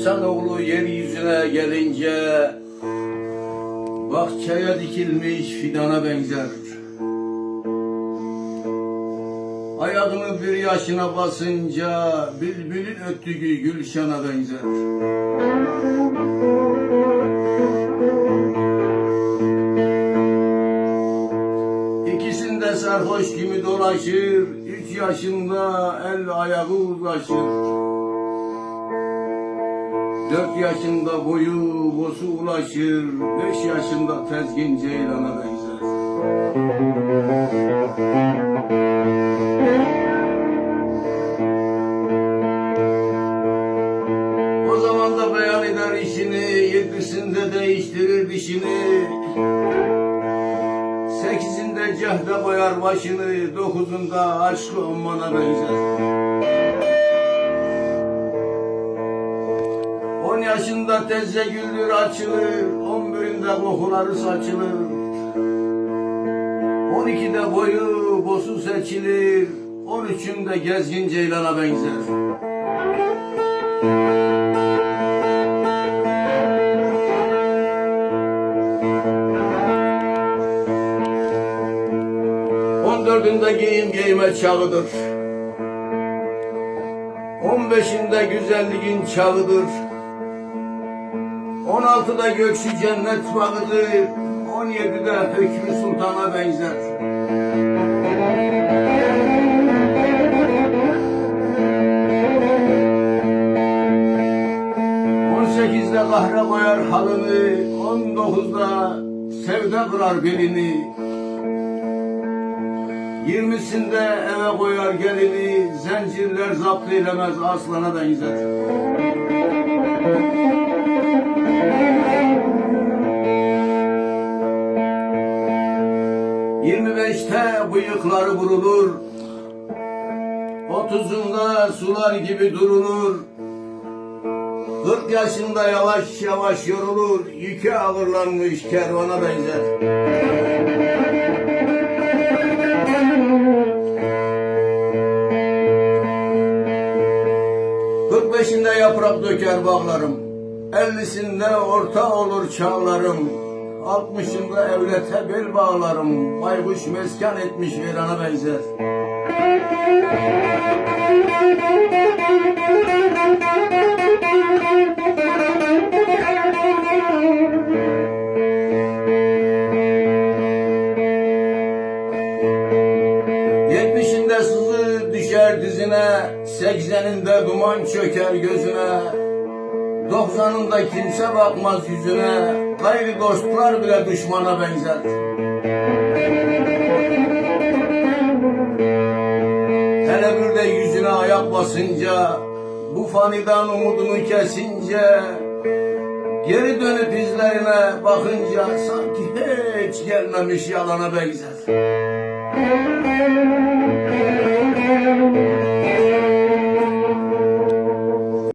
İnsanoğlu yeryüzüne gelince bahçeye dikilmiş fidana benzer. Ayağını bir yaşına basınca bülbülün öttüğü gülşana benzer. İkisinde sarhoş gibi dolaşır, üç yaşında el ayağı uzlaşır. Dört yaşında boyu bosu ulaşır, beş yaşında tezgin ceylana benzer. O zaman da beyan eder işini, yedisinde değiştirir dişini. Sekizinde cehde boyar başını, dokuzunda aşkı ummana benzer. On yaşında tezze güldür açılır, on birinde kokuları saçılır. On ikide boyu bosu seçilir, on üçünde gezgin ceylana benzer. On dördünde giyim giyme çağıdır. On beşinde güzelliğin çağıdır. On altıda gökşü cennet bağıdır. On yedide hükmü sultana benzer. On sekizde kahre koyar halını. On dokuzda sevde kırar belini. Yirmisinde eve koyar gelini. Zincirler zapt eylemez aslana benzer. Yirmi beşte bıyıkları vurulur. Otuzunda sular gibi durulur. Kırk yaşında yavaş yavaş yorulur. Yükü ağırlanmış kervana benzer. Kırk beşinde yaprak döker bağlarım. Ellisinde orta olur çağlarım. Altmışında evlete bel bağlarım. Baykuş mesken etmiş verana benzer. Yetmişinde sızı düşer dizine, sekseninde duman çöker gözüne. Doksanında kimse bakmaz yüzüne, gayri dostlar bile düşmana benzer. Hele bir de yüzüne ayak basınca, bu faniden umudunu kesince, geri dönüp izlerine bakınca sanki hiç gelmemiş yalana benzer.